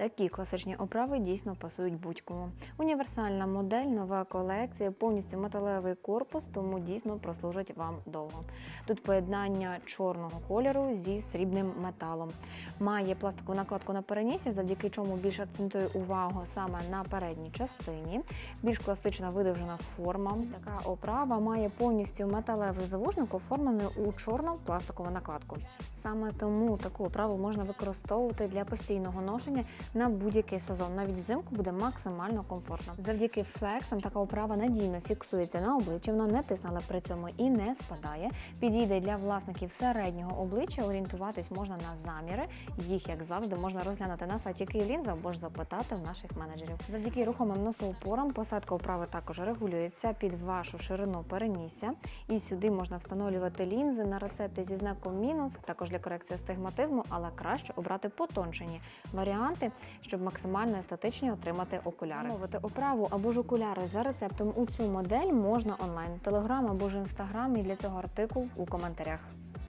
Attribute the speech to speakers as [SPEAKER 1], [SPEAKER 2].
[SPEAKER 1] Такі класичні оправи дійсно пасують будь-кому. Універсальна модель, нова колекція, повністю металевий корпус, тому дійсно прослужить вам довго. Тут поєднання чорного кольору зі срібним металом. Має пластикову накладку на перенісі, завдяки чому більш акцентує увагу саме на передній частині. Більш класична видовжена форма. Така оправа має повністю металевий завужник, оформлений у чорну пластикову накладку. Саме тому таку оправу можна використовувати для постійного ношення на будь-який сезон. Навіть взимку буде максимально комфортно. Завдяки флексам така оправа надійно фіксується на обличчі, вона не тисне, при цьому і не спадає. Підійде для власників середнього обличчя. Орієнтуватись можна на заміри. Їх, як завжди, можна розглянути на сайті Київлінза або ж запитати в наших менеджерів. Завдяки рухомим носоупорам посадка оправи також регулюється під вашу ширину перенісся. І сюди можна встановлювати лінзи на рецепти зі знаком мінус, також для корекції астигматизму, але краще обрати потончені варіанти, щоб максимально естетичні отримати окуляри. Замовити оправу або ж окуляри за рецептом у цю модель можна онлайн, телеграм або ж інстаграм. І для цього артикул у коментарях.